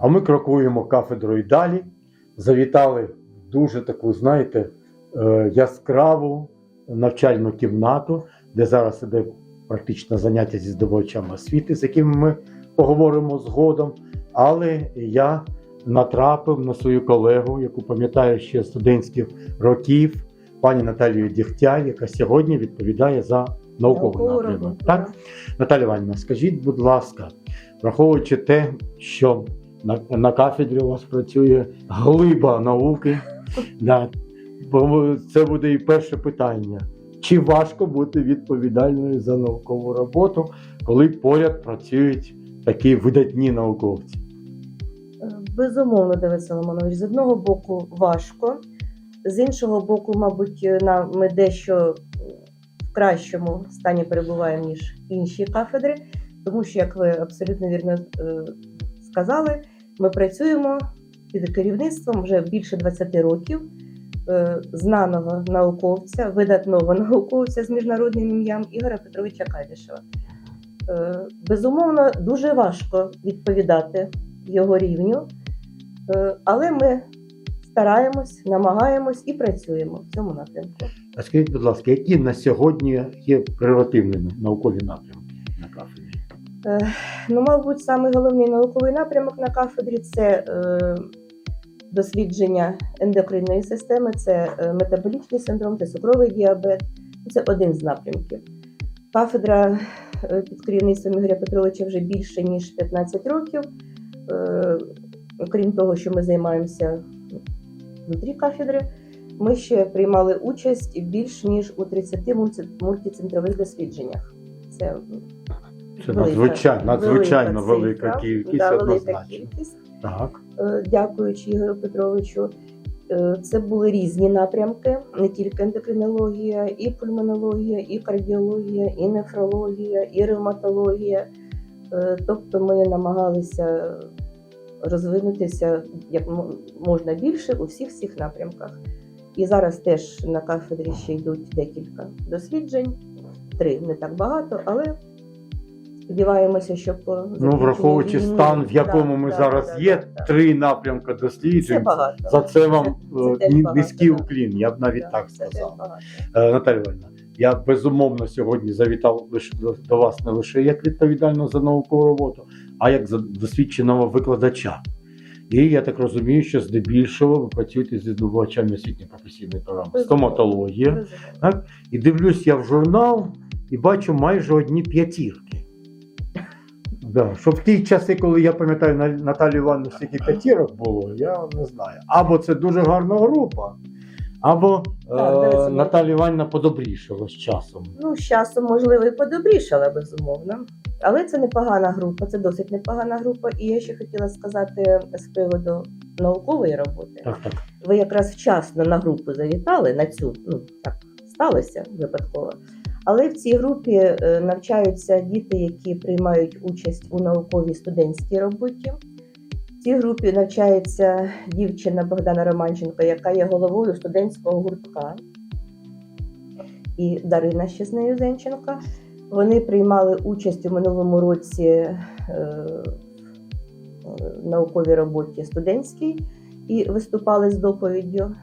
А ми крокуємо кафедрою далі. Завітали в дуже таку, знаєте, е, яскраву навчальну кімнату, де зараз іде практично заняття зі здобувачами освіти, з якими ми поговоримо згодом. Але я натрапив на свою колегу, яку пам'ятаю ще з студентських років, пані Наталію Дігтяй, яка сьогодні відповідає за науковий Наукову напрямок. Так? Наталя Іванівна, скажіть, будь ласка, враховуючи те, що на, на кафедрі у вас працює глиба науки, да, це буде і перше питання. Чи важко бути відповідальною за наукову роботу, коли поряд працюють такі видатні науковці? Е, Безумовно, Давид Соломонович, з одного боку важко, з іншого боку, мабуть, нам ми дещо в кращому стані перебуваємо, ніж інші кафедри, тому що, як ви абсолютно вірно е, сказали, ми працюємо під керівництвом вже більше 20 років е, знаного науковця, видатного науковця з міжнародним ім'ям Ігоря Петровича Кадішева. Е, Безумовно, дуже важко відповідати його рівню. Е, Але ми стараємось, намагаємось і працюємо в цьому напрямку. А скажіть, будь ласка, які на сьогодні є прерогативними наукові напрямки? Ну, мабуть, самий головний науковий напрямок на кафедрі це е, дослідження ендокринної системи, це е, метаболічний синдром, це цукровий діабет. Це один з напрямків. Кафедра е, під керівництвом Ігоря Петровича вже більше ніж 15 років. Е, Окрім того, що ми займаємося внутрі кафедри, ми ще приймали участь більш ніж у 30 мультицентрових дослідженнях. Це Це велика- надзвичайно, надзвичайно велика, цифра, кількість, да, велика однозначно. кількість. Так. Е, дякуючи Ігорю Петровичу. Е, Це були різні напрямки, не тільки ендокринологія, і пульмонологія, і кардіологія, і нефрологія, і ревматологія. Е, Тобто ми намагалися розвинутися як можна більше у всіх всіх напрямках. І зараз теж на кафедрі ще йдуть декілька досліджень, три не так багато, але сподіваємося, що по Ну, враховуючи війни- стан, в якому Да, ми да, зараз да, є, да, да. три напрямки досліджень. багато. За це вам Це- е, багато, низький да. уклін, я б навіть Да, так сказав. багато. Е, Наталя Іванівна, я безумовно сьогодні завітав лише до, вас не лише як відповідально за наукову роботу, а як за досвідченого викладача. І я так розумію, що здебільшого ви працюєте зі здобувачами освітньої професійної програми стоматологія. Так? І дивлюсь я в журнал і бачу майже одні п'ятірки. Да. Що в ті часи, коли я пам'ятаю на Наталію Івановну, скільки п'ятірок було, я не знаю. Або це дуже гарна група, або Так, е, дивіться, Наталія Івановна подобрішала з часом. Ну, з часом, можливо, і подобрішала, безумовно. Але це непогана група, це досить непогана група. І я ще хотіла сказати з приводу наукової роботи. Так, так. Ви якраз вчасно на групу завітали на цю, ну так сталося випадково. Але в цій групі е, навчаються діти, які приймають участь у науковій студентській роботі. В цій групі навчається дівчина Богдана Романченко, яка є головою студентського гуртка, і Дарина ще з нею Зенченко. Вони приймали участь у минулому році е, в науковій роботі студентській і виступали з доповіддю.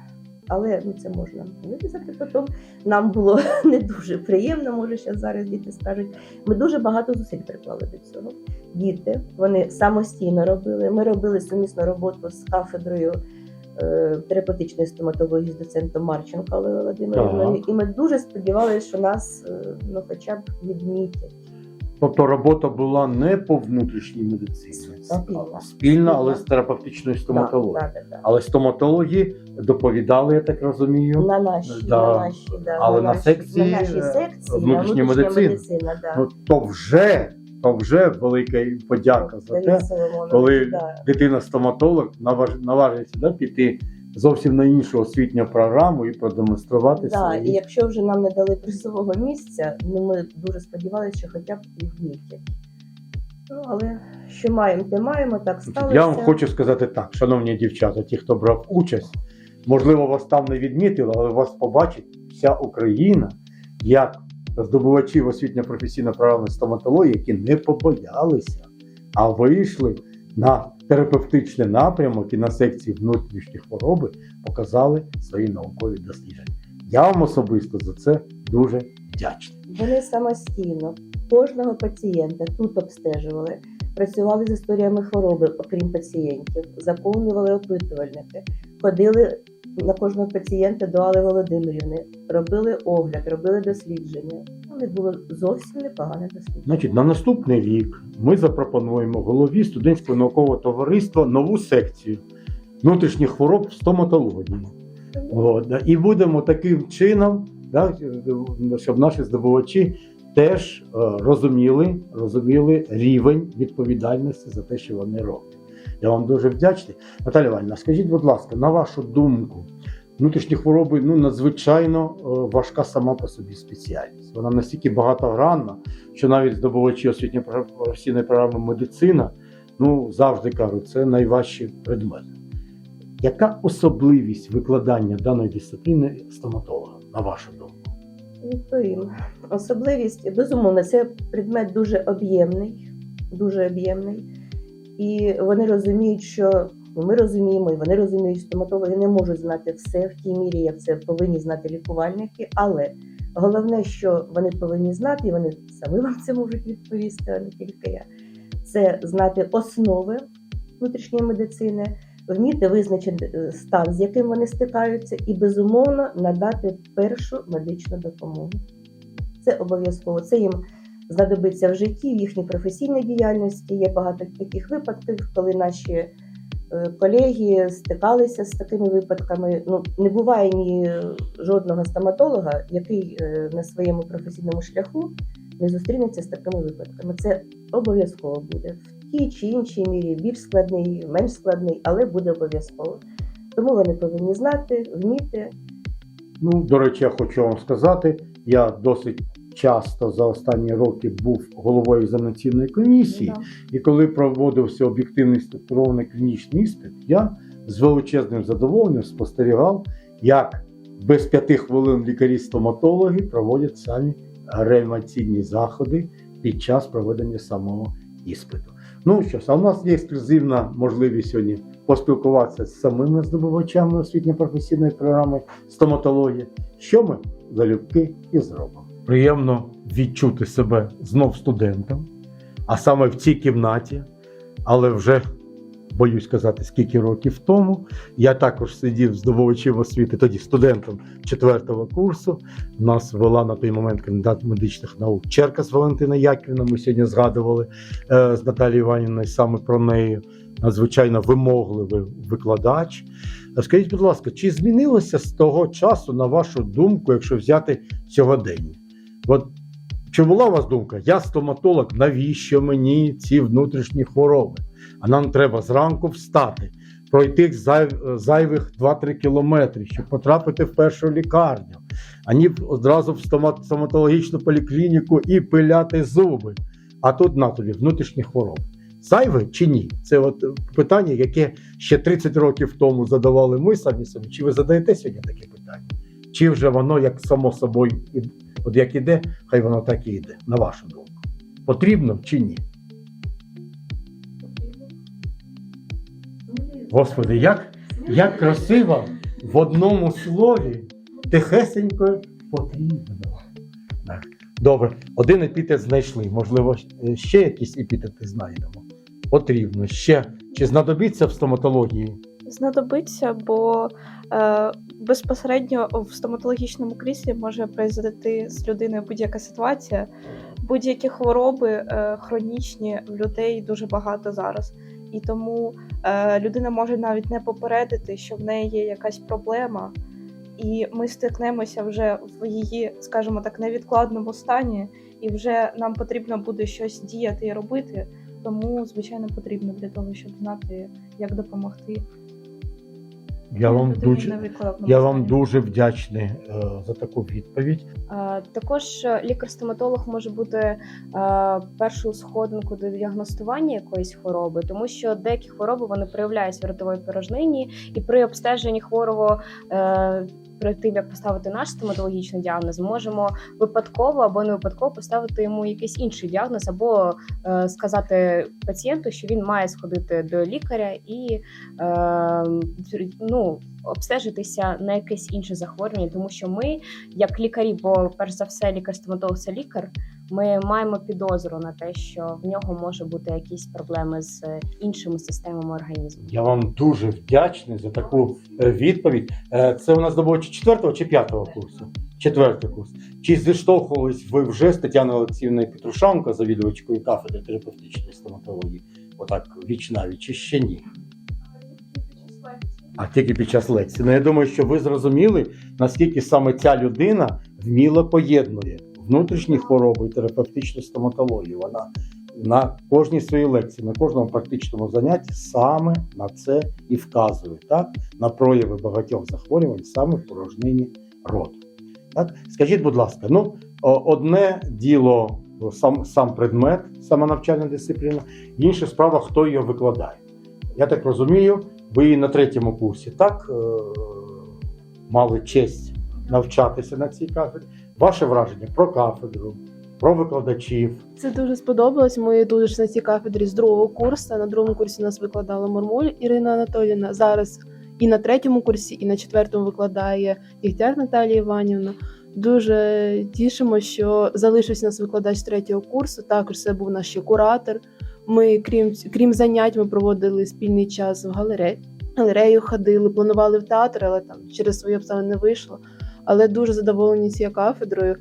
Але ну, це можна вирізати потім. Нам було не дуже приємно, може, ще зараз діти скажуть. Ми дуже багато зусиль приклали до цього. Діти вони самостійно робили. Ми робили сумісну роботу з кафедрою е, терапевтичної стоматології з доцентом Марченко Олею Володимирівною. І ми дуже сподівалися, що нас е, ну, хоча б відмітять. Тобто робота була не по внутрішній медицині, Спільна. спільна, але з терапевтичною стоматологією. Да, да, да, Але стоматологи доповідали, я так розумію. На нашій, Да. на нашій, да, Але на нашій- секції, на нашій е, секції, внутрішня медицина. медицина да. Ну, то вже, то вже велика подяка за те, коли да. дитина-стоматолог наваж- наважується да, піти зовсім на іншу освітню програму і продемонструвати Да, і якщо вже нам не дали призового місця, ну ми дуже сподівалися, що хоча б відмітять. Ну, але що маємо, те маємо, так сталося. Я вам хочу сказати так, шановні дівчата, ті, хто брав участь, можливо, вас там не відмітили, але вас побачить вся Україна, як здобувачів освітньо-професійної програми стоматології, які не побоялися, а вийшли на терапевтичний напрямок і на секції внутрішні хвороби показали свої наукові дослідження. Я вам особисто за це дуже вдячний. Вони самостійно кожного пацієнта тут обстежували, працювали з історіями хвороби, окрім пацієнтів, заповнювали опитувальники, ходили на кожного пацієнта до Алли Володимирівни, робили огляд, робили дослідження. Вони було зовсім непогане дослідження. Значить, на наступний рік ми запропонуємо голові студентського наукового товариства нову секцію внутрішніх хвороб в стоматології. От, і будемо таким чином, да, щоб наші здобувачі теж е, розуміли, розуміли рівень відповідальності за те, що вони роблять. Я вам дуже вдячний. Наталя Іванівна, скажіть, будь ласка, на вашу думку, внутрішні хвороби ну, надзвичайно е, важка сама по собі спеціальність. Вона настільки багатогранна, що навіть здобувачі освітньої професійної програми медицина ну, завжди кажуть, це найважчі предмети. Яка особливість викладання даної дисципліни стоматолога, на вашу думку? Відповім. Особливість, безумовно, це предмет дуже об'ємний, дуже об'ємний. І вони розуміють, що ну, ми розуміємо, і вони розуміють, що стоматологи не можуть знати все в тій мірі, як це повинні знати лікувальники. Але головне, що вони повинні знати, і вони самі вам це можуть відповісти, а не тільки я. Це знати основи внутрішньої медицини, вміти визначити е, стан, з яким вони стикаються, і безумовно надати першу медичну допомогу. Це обов'язково. Це їм знадобиться в житті, в їхній професійній діяльності. Є багато таких випадків, коли наші е, колеги стикалися з такими випадками. Ну не буває ні жодного стоматолога, який е, на своєму професійному шляху не зустрінеться з такими випадками. Це обов'язково буде в тій чи іншій мірі, більш складний, менш складний, але буде обов'язково. Тому вони повинні знати, вміти. Ну, до речі, я хочу вам сказати, я досить часто за останні роки був головою екзаменаційної комісії, Да. і коли проводився об'єктивний структурований клінічний іспит, я з величезним задоволенням спостерігав, як без п'яти хвилин лікарі-стоматологи проводять самі реанімаційні заходи під час проведення самого іспиту. Ну що ж, а у нас є ексклюзивна можливість сьогодні поспілкуватися з самими здобувачами освітньо-професійної програми стоматології, що ми залюбки і зробимо. Приємно відчути себе знов студентом, а саме в цій кімнаті, але вже боюсь сказати, скільки років тому. Я також сидів здобувачем освіти, тоді студентом четвертого курсу. Нас вела на той момент кандидат медичних наук Черкас Валентина Яківна. Ми сьогодні згадували е, з Наталією Іванівною саме про неї. Надзвичайно вимогливий викладач. Скажіть, будь ласка, чи змінилося з того часу, на вашу думку, якщо взяти сьогодення? От чи була у вас думка, я стоматолог, навіщо мені ці внутрішні хвороби? А нам треба зранку встати, пройти зайв- зайвих 2-3 кілометри, щоб потрапити в першу лікарню, ані одразу в стома- стоматологічну поліклініку і пиляти зуби. А тут на тобі внутрішні хвороби. Зайве чи ні? Це от питання, яке ще 30 років тому задавали ми самі собі. Чи ви задаєте сьогодні таке питання? Чи вже воно як само собою, от як іде, хай воно так і йде, на вашу думку. Потрібно чи ні? Господи, як, як красиво в одному слові тихесенько потрібно. Так. Добре, один епітет знайшли. Можливо, ще якісь епітети знайдемо. Потрібно ще. Чи знадобиться в стоматології? Знадобиться, бо е, безпосередньо в стоматологічному кріслі може произойти з людиною будь-яка ситуація. Будь-які хвороби е, хронічні в людей дуже багато зараз. І тому е, людина може навіть не попередити, що в неї є якась проблема, і ми стикнемося вже в її, скажімо так, невідкладному стані, і вже нам потрібно буде щось діяти і робити. Тому, звичайно, потрібно для того, щоб знати, як допомогти. Я вам дуже, я вам дуже вдячний е, за таку відповідь. Також е, лікар-стоматолог може бути е, першою сходинкою до діагностування якоїсь хвороби, тому що деякі хвороби вони проявляються в ротовій порожнині, і при обстеженні хворого. е, Перед тим як поставити наш стоматологічний діагноз, можемо випадково або не випадково поставити йому якийсь інший діагноз, або е, сказати пацієнту, що він має сходити до лікаря і е, ну, обстежитися на якесь інше захворювання, тому що ми як лікарі, бо перш за все лікар-стоматолог це лікар. Ми маємо підозру на те, що в нього може бути якісь проблеми з е, іншими системами організму. Я вам дуже вдячний за таку е, відповідь. Е, Це у нас здобувачі четвертого чи п'ятого курсу? Четвертий курс. Чи зіштовхувались ви вже з Тетяною Олексіївною Петрушанко, завідувачкою кафедри терапевтичної стоматології, отак віч навіч, чи ще ні? А тільки під час лекції. Ну я думаю, що ви зрозуміли, наскільки саме ця людина вміло поєднує внутрішні хвороби і терапевтичну стоматологію. Вона на кожній своїй лекції, на кожному практичному занятті саме на це і вказує, так? на прояви багатьох захворювань саме в порожнині роту. Так? Скажіть, будь ласка, ну одне діло сам, сам предмет, сама навчальна дисципліна, інша справа, хто її викладає. Я так розумію, ви на третьому курсі так е, мали честь навчатися на цій кафедрі. Ваше враження про кафедру, про викладачів. Це дуже сподобалось. Ми дуже на цій кафедрі з другого курсу. На другому курсі нас викладала Мурмуль Ірина Анатоліївна. Зараз і на третьому курсі, і на четвертому викладає Ігтяр Наталія Іванівна. Дуже тішимо, що залишився нас викладач третього курсу. Також це був наш ще куратор. Ми, крім, крім занять, ми проводили спільний час в галереї. Галерею ходили, планували в театр, але там через свої обставини не вийшло. Але дуже задоволені цією кафедрою.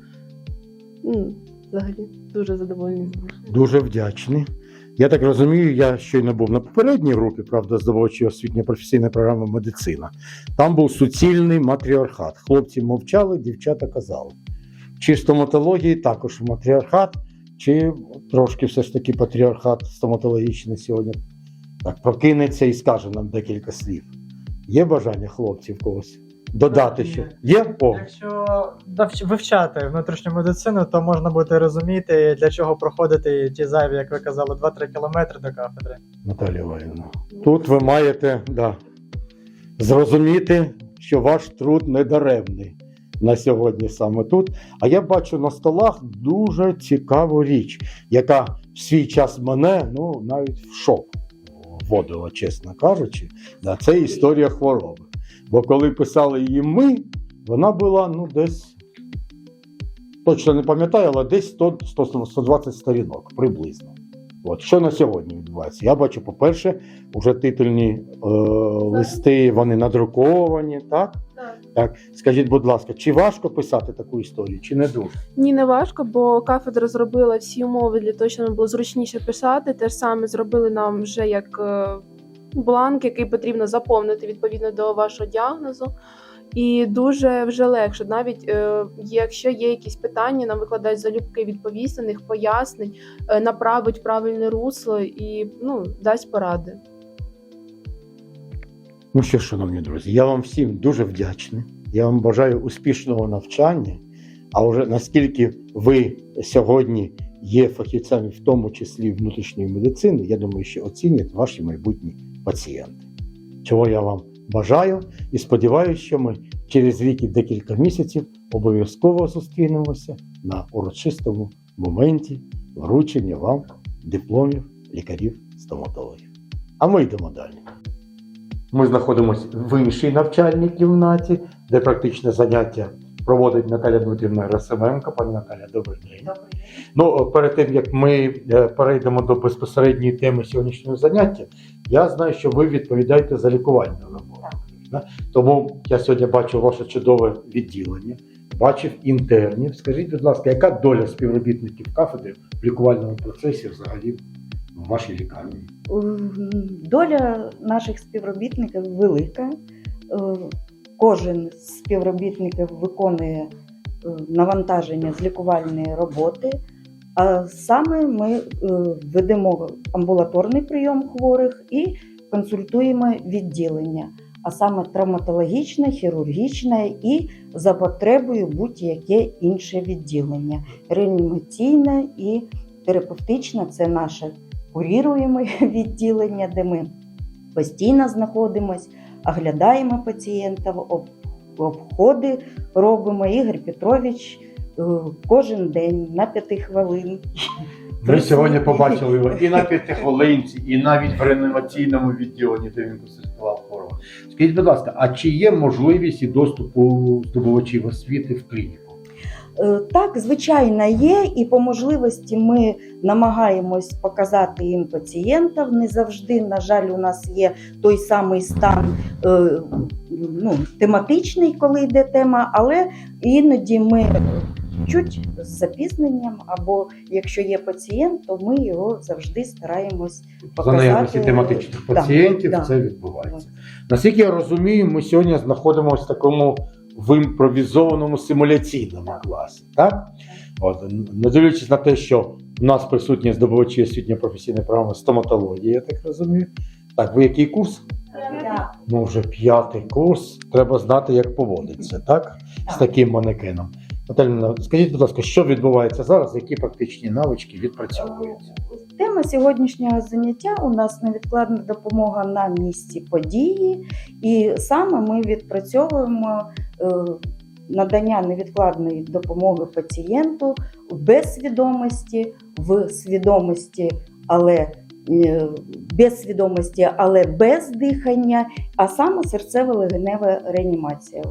М, Взагалі, дуже задоволені. Дуже вдячний. Я так розумію, я щойно був на попередній групі, правда, здобувачі освітньо професійної програми медицина. Там був суцільний матріархат. Хлопці мовчали, дівчата казали. Чи стоматології також матріархат, чи трошки все ж таки патріархат стоматологічний сьогодні так прокинеться і скаже нам декілька слів. Є бажання хлопців когось додати ще? є. О, Якщо вивчати внутрішню медицину, то можна буде розуміти, для чого проходити ті зайві, як ви казали, 2-3 кілометри до кафедри. Наталія Іванівна. Тут ви маєте да, зрозуміти, що ваш труд не даремний на сьогодні саме тут. А я бачу на столах дуже цікаву річ, яка в свій час мене ну, навіть в шок вводила, чесно кажучи. Да, це історія хвороби. Бо коли писали її ми, вона була ну, десь. Точно не пам'ятаю, але десь 100, 100, 120 сторінок приблизно. От що на сьогодні відбувається? Я бачу, по-перше, вже титульні е, листи вони надруковані, так? Так. Скажіть, будь ласка, чи важко писати таку історію, чи не дуже? Ні, не важко, бо кафедра зробила всі умови для того, щоб нам було зручніше писати. Те ж саме зробили нам вже як е, бланк, який потрібно заповнити відповідно до вашого діагнозу. І дуже вже легше, навіть е, якщо є якісь питання, нам викладач залюбки відповість на них, пояснить, е, направить правильне русло і ну, дасть поради. Ну що, шановні друзі, я вам всім дуже вдячний. Я вам бажаю успішного навчання. А вже наскільки ви сьогодні є фахівцями, в тому числі внутрішньої медицини, я думаю, що оцінять ваші майбутні пацієнти. Чого я вам бажаю і сподіваюся, що ми через рік і декілька місяців обов'язково зустрінемося на урочистому моменті вручення вам дипломів лікарів-стоматологів. А ми йдемо далі. Ми знаходимося в іншій навчальній кімнаті, де практичне заняття проводить Наталя Дмитрівна Расименко. Пані Наталя, добрий день. Ну, перед тим як ми е, перейдемо до безпосередньої теми сьогоднішнього заняття, я знаю, що ви відповідаєте за лікувальну роботу. Тому я сьогодні бачу ваше чудове відділення, бачив інтернів. Скажіть, будь ласка, яка доля співробітників кафедри в лікувальному процесі взагалі в вашій лікарні? Доля наших співробітників велика. Е, Кожен з співробітників виконує е, навантаження з лікувальної роботи. А саме ми е, ведемо амбулаторний прийом хворих і консультуємо відділення. а саме травматологічне, хірургічне і за потребою будь-яке інше відділення. Реанімаційне і терапевтичне це наше куріруєме відділення, де ми постійно знаходимось, оглядаємо пацієнтів, обходи робимо. Ігор Петрович е, кожен день на п'яти хвилин. Ми сьогодні побачили його і на п'ятихвилинці, і навіть в реанімаційному відділенні, де він консультував хворого. Скажіть, будь ласка, а чи є можливість і доступу здобувачів освіти в клініку? Е, Так, звичайно, є, і по можливості ми намагаємось показати їм пацієнтів. Не завжди, на жаль, у нас є той самий стан е, ну, тематичний, коли йде тема, але іноді ми чуть з запізненням, або якщо є пацієнт, то ми його завжди стараємось За показати. наявності тематичних пацієнтів да. це відбувається. Наскільки я розумію, ми сьогодні знаходимося в такому в імпровізованому симуляційному класі. Так? От, не дивлячись на те, що в нас присутні здобувачі освітньо професійної програми стоматології, я так розумію. Так, ви який курс? Ну, вже п'ятий курс. Треба знати, як поводиться, так? З таким манекеном. Наталя, скажіть, будь ласка, що відбувається зараз, які практичні навички відпрацьовуються? Тема сьогоднішнього заняття у нас невідкладна допомога на місці події, і саме ми відпрацьовуємо надання невідкладної допомоги пацієнту без свідомості, в свідомості, але е, без свідомості, але без дихання, а саме серцево-легенева реанімація.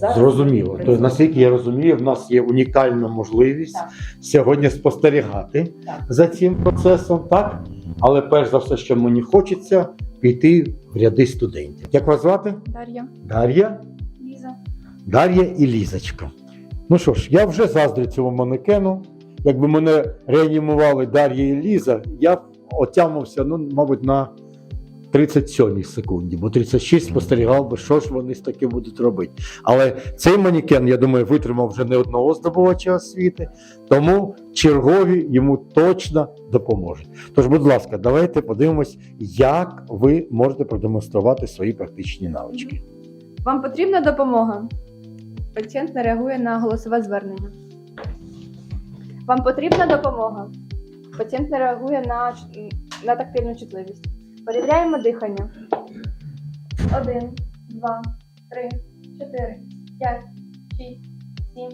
Зараз Зрозуміло. Тобто, наскільки я розумію, в нас є унікальна можливість Так. сьогодні спостерігати Так. за цим процесом, так? Але перш за все, що мені хочеться, піти в ряди студентів. Як вас звати? Дар'я. Дар'я? Дар'я і Лізочка. Ну що ж, я вже заздрю цьому манекену. Якби мене реанімували Дар'я і Ліза, я б отямився, ну, мабуть, на 37 секунді, бо 36 спостерігав би, що ж вони з таким будуть робити. Але цей манекен, я думаю, витримав вже не одного здобувача освіти, тому чергові йому точно допоможуть. Тож, будь ласка, давайте подивимось, як ви можете продемонструвати свої практичні навички. Вам потрібна допомога? Пацієнт не реагує на голосове звернення. Вам потрібна допомога? Пацієнт не реагує на, на тактильну чутливість. Перевіряємо дихання. Один, два, три, чотири, п'ять, шість, сім,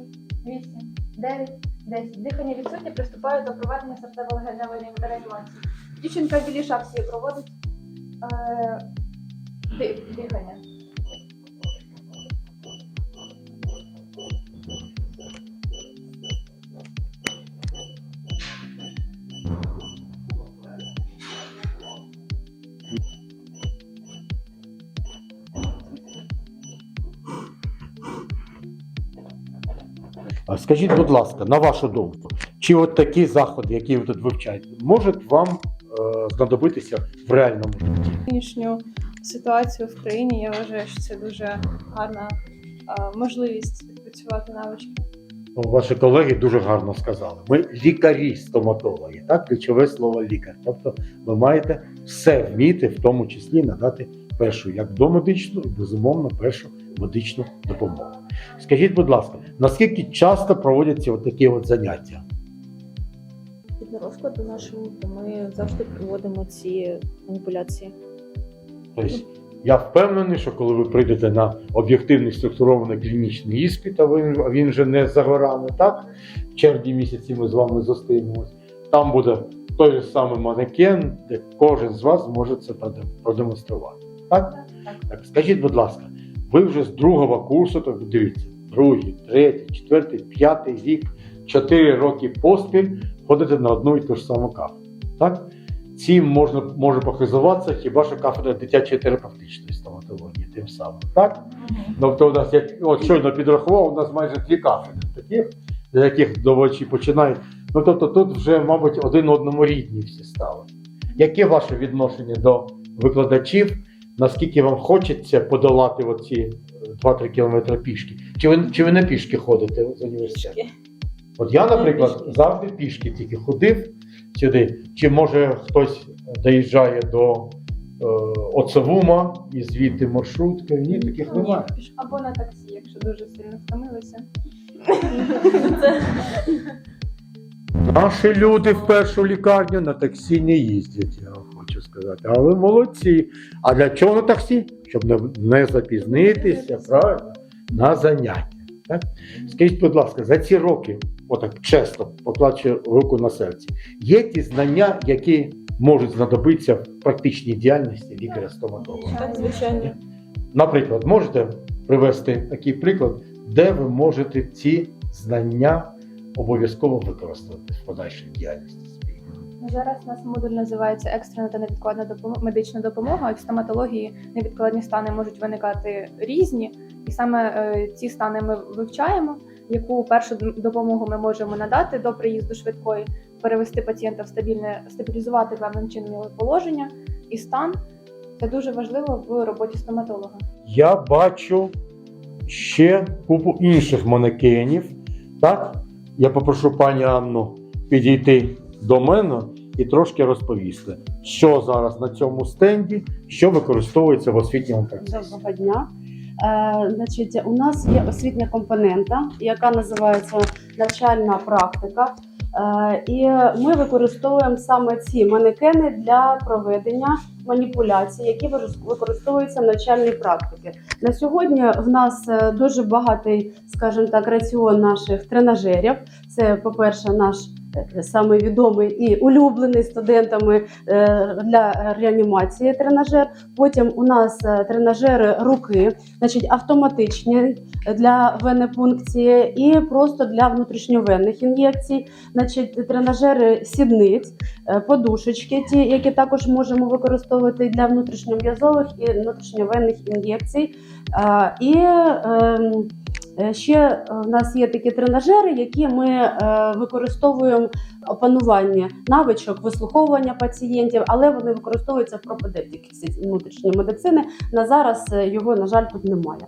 вісім, дев'ять, десять. Дихання відсутнє, приступаю до проведення серцево-легеневої реанімації. Дівчинка в білій шапці проводить е, дихання. Скажіть, будь ласка, на вашу думку, чи от такі заходи, які ви тут вивчаєте, можуть вам е, знадобитися в реальному житті? Нинішню ситуацію в країні я вважаю, що це дуже гарна е, можливість відпрацювати навички. Ну, ваші колеги дуже гарно сказали. Ми лікарі, стоматологи, так ключове слово лікар. Тобто ви маєте все вміти, в тому числі надати першу як домедичну і безумовно першу медичну допомогу. Скажіть, будь ласка, наскільки часто проводяться от такі от заняття? Під розкладу нашому, то ми завжди проводимо ці маніпуляції. Тобто я впевнений, що коли ви прийдете на об'єктивний структурований клінічний іспит, а він, він же не за горами, так? В червні місяці ми з вами зустрінемось. Там буде той же самий манекен, де кожен з вас зможе це проде- продемонструвати. Так? Так, скажіть, будь ласка, ви вже з другого курсу, тобто дивіться, другий, третій, четвертий, п'ятий рік, чотири роки поспіль ходите на одну і ту ж саму кафедру. Так? Цим можна може похизуватися хіба що кафедра дитячої терапевтичної стоматології, тим самим. Так? Тобто у нас, як от щойно підрахував, у нас майже дві кафедри таких, для яких доводчі починають. Ну тобто тут вже, мабуть, один одному рідні всі стали. Яке ваше відношення до викладачів? Наскільки вам хочеться подолати оці е, 2-3 кілометри пішки? Чи ви, чи ви не пішки ходите з університету? От я, наприклад, завжди пішки тільки ходив сюди. Чи може хтось доїжджає до оцевума і звідти маршрутка. Ні, таких немає. Або на таксі, якщо дуже сильно втомилися. Наші люди в першу лікарню на таксі не їздять, сказати. А ви молодці. А для чого на таксі? Щоб не, не запізнитися, правильно? На заняття. Так? Скажіть, будь ласка, за ці роки, отак чесно, поклачу руку на серці, є ті знання, які можуть знадобитися в практичній діяльності лікаря-стоматолога? Так, звичайно. Наприклад, можете привести такий приклад, де ви можете ці знання обов'язково використати в подальшій діяльності Зараз у нас модуль називається екстрена та невідкладна допомога, медична допомога. В стоматології невідкладні стани можуть виникати різні, і саме е, ці стани ми вивчаємо. Яку першу допомогу ми можемо надати до приїзду швидкої, перевести пацієнта в стабільне, стабілізувати певним чином його положення і стан. Це дуже важливо в роботі стоматолога. Я бачу ще купу інших манекенів. Так? Я попрошу пані Анну підійти до мене і трошки розповісти, що зараз на цьому стенді, що використовується в освітньому процесі. Доброго дня. Е, значить, у нас є освітня компонента, яка називається навчальна практика. Е, і ми використовуємо саме ці манекени для проведення маніпуляцій, які використовуються в навчальній практиці. На сьогодні в нас е, дуже багатий, скажімо так, раціон наших тренажерів. Це, по-перше, наш е, самий відомий і улюблений студентами е, для реанімації тренажер. Потім у нас е, тренажери руки, значить автоматичні для венепункції і просто для внутрішньовенних ін'єкцій. Значить, тренажери сідниць, е, подушечки, ті, які також можемо використовувати для внутрішньом'язових і внутрішньовенних ін'єкцій. Е, І ем, е, ще в нас є такі тренажери, які ми е, використовуємо опанування навичок вислуховування пацієнтів, але вони використовуються в пропедевтиці внутрішньої медицини. На зараз е, його, на жаль, тут немає.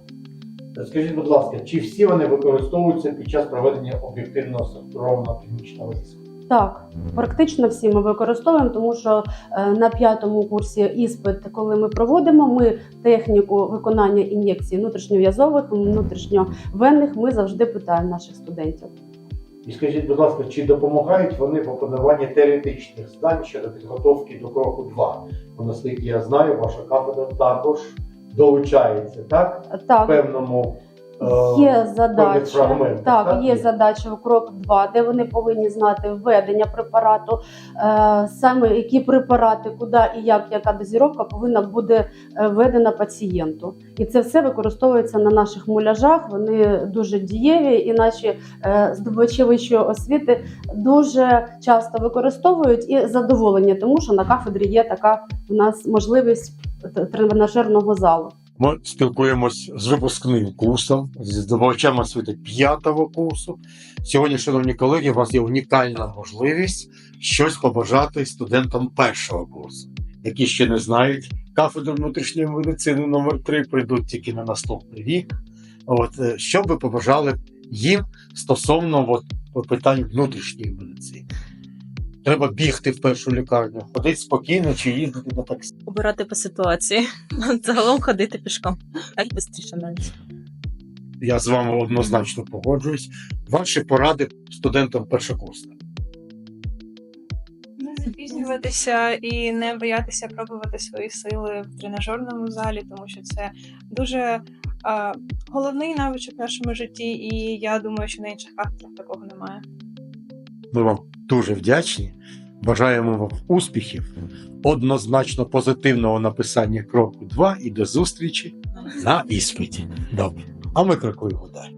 Скажіть, будь ласка, чи всі вони використовуються під час проведення об'єктивного структурованого клінічного лиску? Так, практично всі ми використовуємо, тому що е, на п'ятому курсі іспит, коли ми проводимо, ми техніку виконання ін'єкцій внутрішньов'язових, внутрішньовенних, ми завжди питаємо наших студентів. І скажіть, будь ласка, чи допомагають вони в опануванні теоретичних знань щодо підготовки до кроку 2? Бо наскільки я знаю, ваша кафедра також долучається, так? В певному Є задача, фрагментах, так, є задача у крок 2, де вони повинні знати введення препарату, е, саме які препарати, куди і як, яка дозіровка повинна буде е, введена пацієнту. І це все використовується на наших муляжах. Вони дуже дієві, і наші е, здобувачі вищої освіти дуже часто використовують і задоволені, тому що на кафедрі є така в нас можливість тренажерного залу. Ми спілкуємось з випускним курсом, зі здобувачами освіти п'ятого курсу. Сьогодні, шановні колеги, у вас є унікальна можливість щось побажати студентам першого курсу, які ще не знають кафедру внутрішньої медицини номер 3 прийдуть тільки на наступний рік. От е, що би побажали їм стосовно от, питань внутрішньої медицини? Треба бігти в першу лікарню, ходити спокійно чи їздити на таксі. Обирати по ситуації. Загалом ходити пішком. Так швидше навіть. Я з вами однозначно погоджуюсь. Ваші поради студентам першокурсникам. Не запізнюватися і не боятися пробувати свої сили в тренажерному залі, тому що це дуже а, головний навичок в нашому житті, і я думаю, що на інших кафедрах такого немає. Ми вам дуже вдячні. Бажаємо вам успіхів, однозначно позитивного написання кроку 2 і до зустрічі на іспиті. Добре. А ми крокуємо далі.